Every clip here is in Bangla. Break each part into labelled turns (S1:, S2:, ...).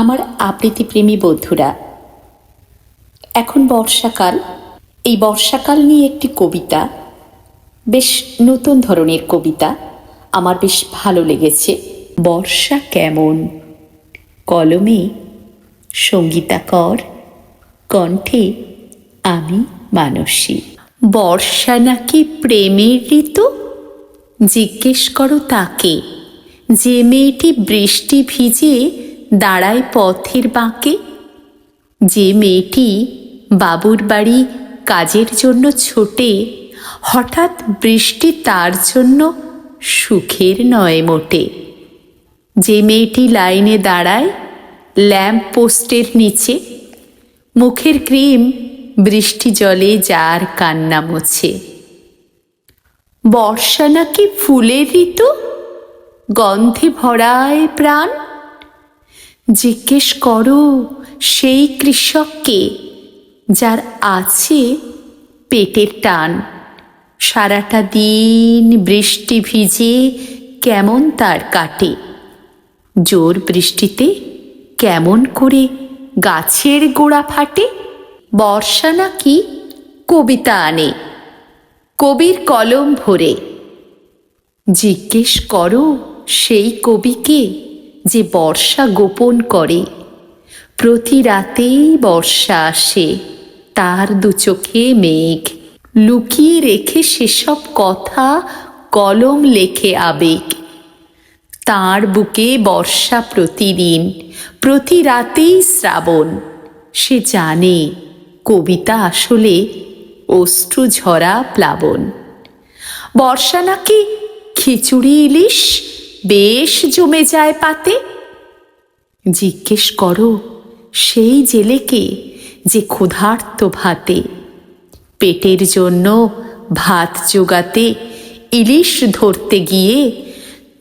S1: আমার আবৃত্তিপ্রেমী বন্ধুরা, এখন বর্ষাকাল। এই বর্ষাকাল নিয়ে একটি কবিতা, বেশ নতুন ধরনের কবিতা, আমার বেশ ভালো লেগেছে। বর্ষা কেমন? কলমে সঙ্গীতাকর কণ্ঠে আমি মানসী। বর্ষা নাকি প্রেমের ঋতু? জিজ্ঞেস করো তাকে। যে মেয়েটি বৃষ্টি ভিজে দাঁড়ায় পথের বাঁকে। যে মেয়েটি বাবুর বাড়ি কাজের জন্য ছোটে, হঠাৎ বৃষ্টি তার জন্য সুখের নয় মোটে। যে মেয়েটি লাইনে দাঁড়ায়, ল্যাম্প পোস্টের নিচে, মুখের ক্রিম বৃষ্টি জলে যার কান্না মোছে। বর্ষা নাকি ফুলের ঋতু গন্ধে ভরায় প্রাণ। জিজ্ঞেস করো, সেই কৃষককে যার আছে পেটের টান। সারাটা দিন বৃষ্টি ভিজে কেমন তার কাটে? জোর বৃষ্টিতে কেমন করে গাছের গোড়া ফাটে? বর্ষা নাকি কবিতা আনে? কবির কলম ভরে। জিজ্ঞেস করো, সেই কবিকে যে বর্ষা গোপন করে, প্রতি রাতেই বর্ষা আসে, তার দু চোখে মেঘ। লুকিয়ে রেখে সেসব কথা কলম লেখে আবেগ। তার বুকে বর্ষা প্রতিদিন, প্রতি রাতেই শ্রাবণ। সে জানে কবিতা আসলে অশ্রু ঝরা প্লাবন। বর্ষা নাকি খিচুড়ি ইলিশ বেশ জমে যায় পাতে। জিজ্ঞেস করো, সেই জেলেকে যে ক্ষুধার্ত ভাতে। পেটের জন্য ভাত জোগাতে, ইলিশ ধরতে গিয়ে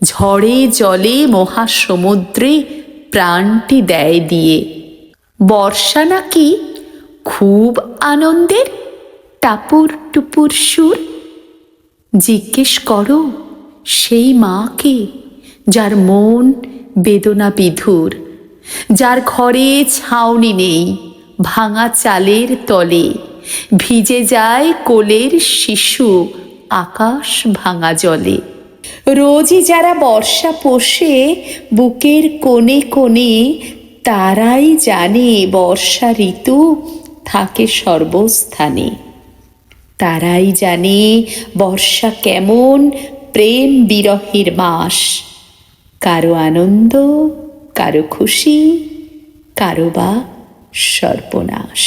S1: ঝড়ে জলে মহাসমুদ্রে প্রাণটি দেয় দিয়ে। বর্ষা নাকি খুব আনন্দের? টাপুর টুপুর সুর। জিজ্ঞেস করো, সেই মাকে যার মন বেদনা বিধুর যার ঘরে ছাউনি নেই, ভাঙা চালের তলে, ভিজে যায় কোলের শিশু আকাশ ভাঙা জলে। রোজই যারা বর্ষা পোষে, বুকের কোণে কোণে, তারাই জানে বর্ষা ঋতু থাকে সর্বস্থানে। তারাই জানে বর্ষা কেমন প্রেম বিরহের মাস। কারও আনন্দ কারও খুশি কারও বা সর্বনাশ।